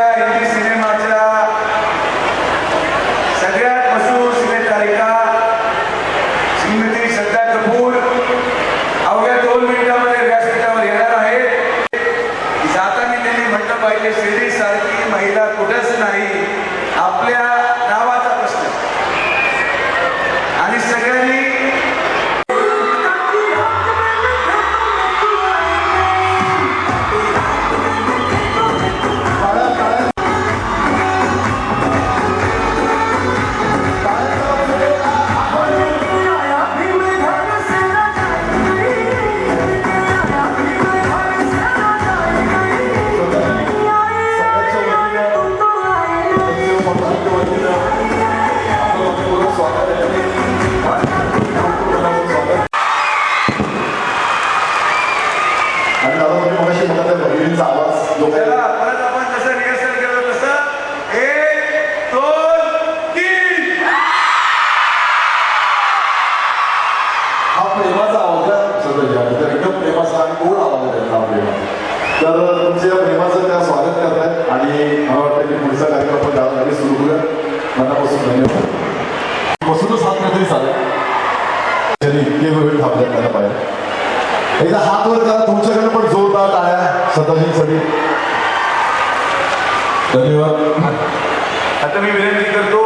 Maria आणि दादा तुम्ही मगाशी म्हणतात बहिणींचा आवाज लोकांना एकदा हात वर करा तुमच्याकडे पण जोरदार आल्या सदाजींसाठी धन्यवाद. आता मी विनंती करतो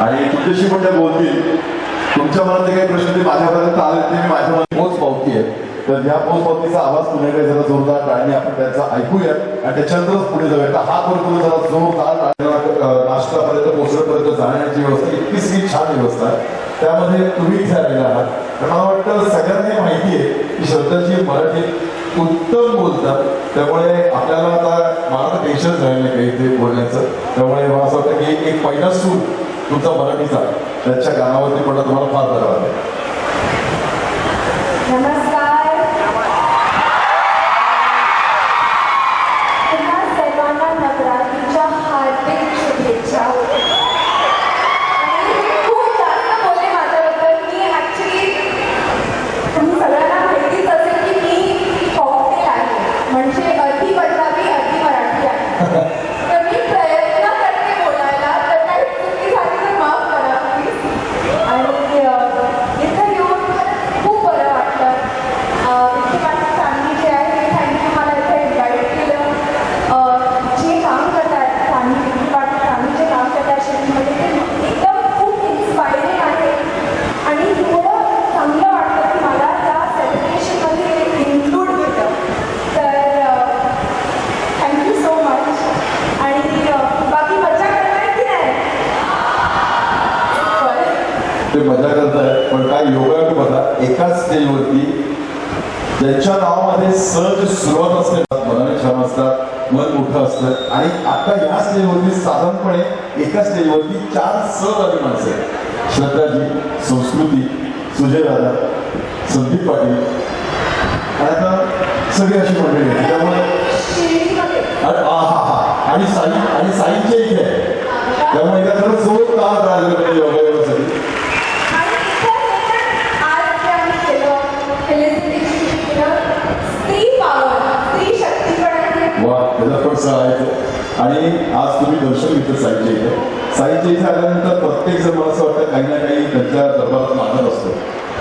आणि तुमच्याशी पण त्या बोलतील. तुमच्या मनात काही प्रश्न ते माझ्यापर्यंत आले ते मी माझ्या मनात मोच पावती आहे तर ह्या मोच पावतीचा आवाज पुण्याकडे जरा जोरदार टाळणे आपण त्याचा ऐकूयात. आणि त्याच्यानंतरच पुढे जाऊयात. हा बरोबर जरा जोरदार नाश्तापर्यंत पोचल्यापर्यंत जाण्याची व्यवस्था इतकी ही छान व्यवस्था आहे. त्यामध्ये तुम्ही इथे झालेला आहात. मला वाटतं सगळ्यांना माहिती आहे की श्रद्धाची मराठी उत्तम बोलतात. त्यामुळे आपल्याला आता मला टेन्शन झालेलं काही ते बोलण्याचं. त्यामुळे मला असं वाटतं की एक पहिला सूर कॉकटेल आहे. म्हणजे अर्धी पंजाबी अर्धी मराठी आहे. तर मी प्रयत्न करते बोलायला तर काही चुकी झाली तर माफ करा प्लीज आणि अ, इथं येऊन खरंच खूप बरं वाटलं अ, विखे पाटील चांदी जे आहे ते थँक्यू मला इथे इन्व्हाइट केलं अ, जे काम करतात चांदी विखे पाटील चांदी जे काम करतात शेतीमध्ये ते एकदम खूप इन्स्पायरिंग आहे आणि थोडं चांगलं वाटतं की मला त्या सेलिब्रेशनमध्ये इन्क्लूड केलं तर थँक्यू सो मच आणि अ, बाकी मजा करताय की नाही बरं ते मजा करताय पण काय योगा बघा एकाच स्टेजवरती ज्यांच्या नावामध्ये सहज सुरुवात असते. मनाने छान असतात मन मोठं असतं. आणि आता या स्टेजवरती साधारणपणे एका स्टेजवरती चार सर आली माणसं आहेत. श्रद्धाजी संस्कृती सुजय दादा संदीप पाटील. आणि आता सगळी अशी मंडळी आहेत. त्यामुळे अरे आणि हा हा. आणि साई आणि साईच्या इथे. आहे त्यामुळे एका खरं जोरदार राजगणपती त्याचा पण सहायचं आणि आज तुम्ही दर्शन घेतलं साईच्या इथे. साईच्या इथे आल्यानंतर प्रत्येक जण मला असं वाटतं काही ना काही त्यांच्या दरबारात मागत असतो.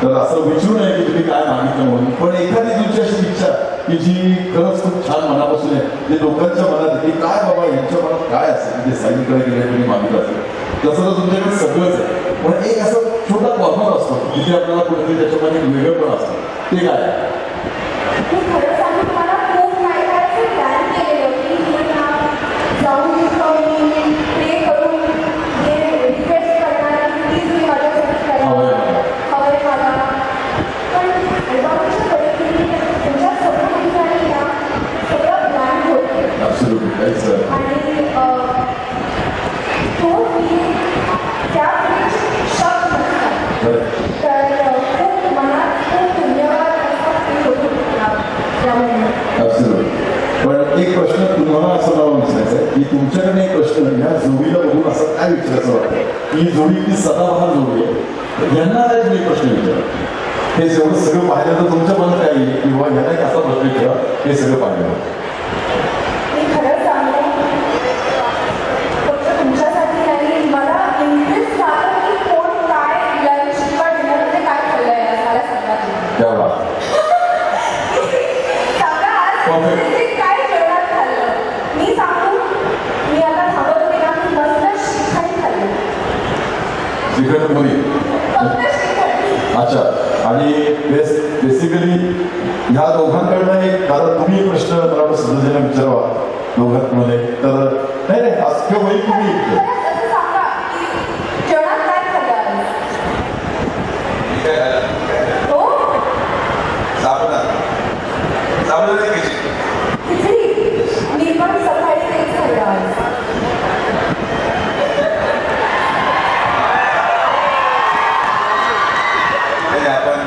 तर असं विचारू नये की तुम्ही काय मागितलं म्हणून. पण एखादी तुमची अशी इच्छा की जी खरंच खूप छान मनापासून आहे जे लोकांच्या मनात आहे की काय बाबा यांच्या मनात काय असेल जे साईकडे गेले तुम्ही मागितलं असेल. तसं तर तुमच्याकडे सगळंच आहे. पण एक असं छोटा कॉर्नर असतो जिथे आपल्याला कुठेतरी त्याच्यामध्ये वेगळं पण असतं. ते काय आहे? मी खरं सांगू तुम्हाला खूप काय काय असं प्लॅन केलेलं की मी ना जाऊन तिथं मी प्रे करून हे रिक्वेस्ट करणार आहे की प्लीज मी माझ्यासाठी करा हवंय. हवंय मला पण अल्बामच्या परिस्थितीने तुमच्यासमोर ठिकाणी ना सगळं प्लॅन होते Absolutely. काहीच नाही. आणि अ, तो मी त्या वेळेची शॉक नसतात बरं. तर अ, खूप मनात खूप धन्यवाद असा फील होतो मला त्यामुळे Absolutely. पण एक प्रश्न तुम्हाला असं मला विचारायचं आहे की तुमच्याकडे एक प्रश्न आहे, ह्या जोडीला बघून असं वाटतं ही जोडी ती सदाबहार जोडी आहे यांना काय तुम्ही प्रश्न विचारा हे जेवढं सगळं पाहिलं तर तुमच्या मनात काय येईल किंवा ह्यांना कसा प्रश्न विचारा हे सगळं पाहिलं श्रीखंड पुरी अच्छा आणि बेस बेसिकली ह्या दोघांकडनं एक कारण तुम्ही प्रश्न मला सदस्यांना विचारावा दोघांमध्ये. तर नाही नाही आज किंवा तुम्ही एक खरंच असं सांगा की जेवणात काय खाल्लं आज? ठीक आहे झालं. ठीक आहे. हो साबुदाणा. साबुदाणा खिचडी. खिचडी मी पण सकाळी तेच खाल्लं आज आणि आपण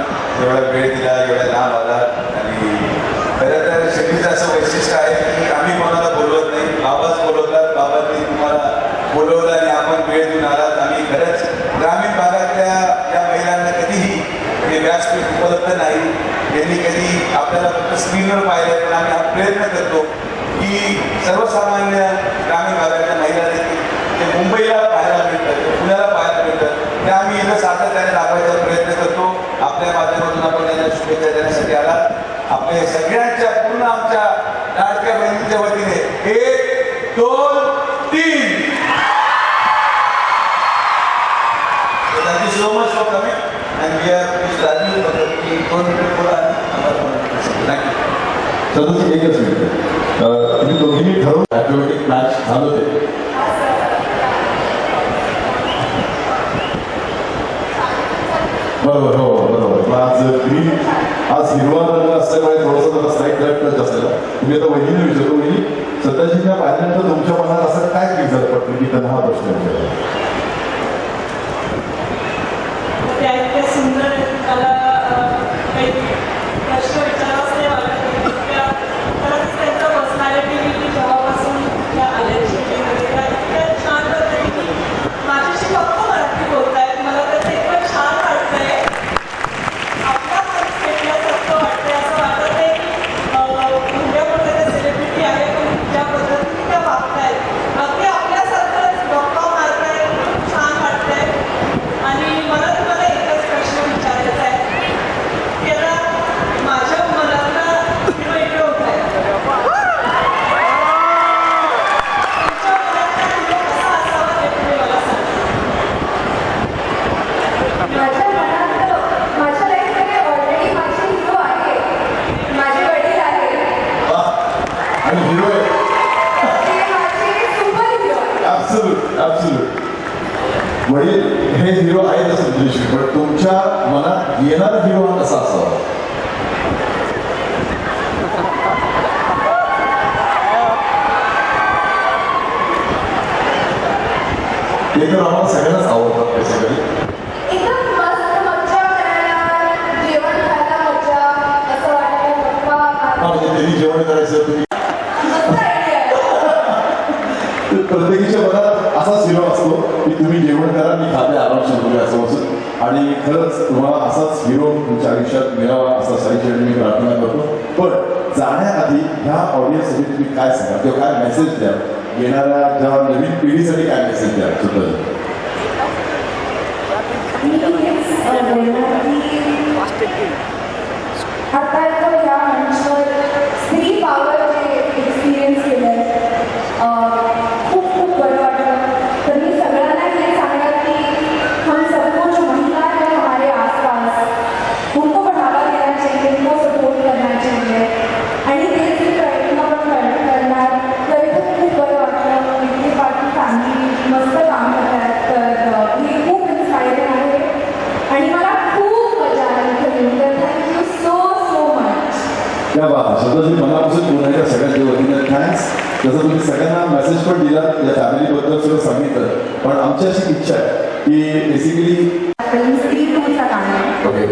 एवढा वेळ दिला एवढ्या लांब आला आणि खरं तर शेतीचं असं वैशिष्ट्य आहे की आम्ही कोणाला बोलवत नाही बाबाच बोलवतात बाबांनी तुम्हाला बोलवलं आणि आपण वेळ देऊन आलात आम्ही खरंच ग्रामीण भागातल्या या महिलांना कधीही हे व्यासपीठ उपलब्ध नाही यांनी कधी आपल्याला फक्त स्क्रीनवर पाहिलं पण आम्ही हा प्रयत्न करतो की सर्वसामान्य सदस एकच मिनिट तुम्ही दोघींनी ठरवून ॲथलेटिक मॅच झालं ते बरोबर हो बरोबर आज ग्रीन आज हिरवा रंग असल्यामुळे थोडंसं मला स्ट्राईक लाइट टच असलेला तुम्ही आता वहिनीने विचारू वहिनी सध्याच्या पाहिल्यानंतर तुमच्या मनात असं काय क्लिअर पटलं की त्यांना हा प्रश्न विचारला पण तुमच्या मनात येणार हिरवा कसा असावा ते तर आम्हाला सगळ्यांनाच आवडतात त्याच्याकडे. प्रत्येकीच्या मनात असा सिरो असतो की तुम्ही जेवण करा मी खाते आराम तुम्ही असं असं. आणि खरंच तुम्हाला असाच हिरो तुमच्या आयुष्यात मिळावा असा साईच्या मी प्रार्थना करतो. पण जाण्याआधी ह्या ऑडियन्ससाठी तुम्ही काय सांगा? किंवा काय मेसेज द्या? येणाऱ्या ज्या नवीन पिढीसाठी काय मेसेज द्या? सुद्धा. आता या मंचावर सगळ्यांना मेसेज पण दिला या फॅमिलीबद्दल सुद्धा सांगितलं. पण आमची अशी इच्छा आहे की basically okay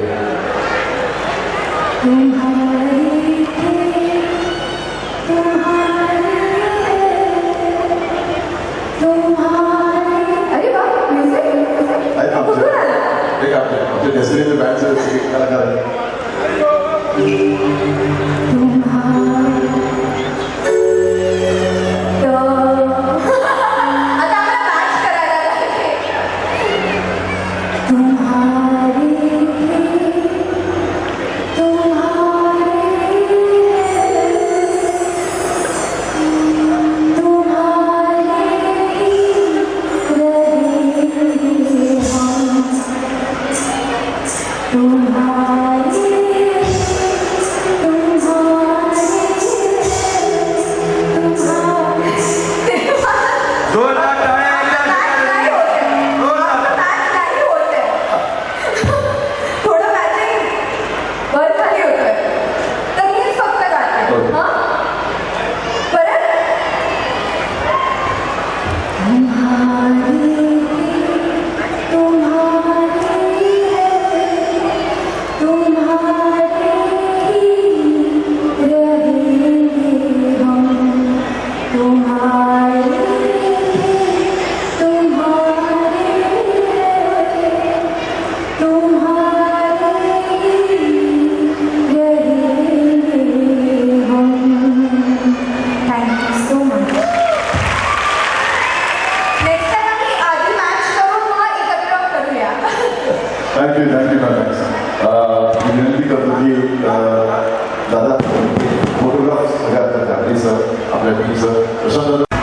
Naipenda kabisa. Ah, Nimeandika kwenye dada ah, photographs za kabisa amekuza.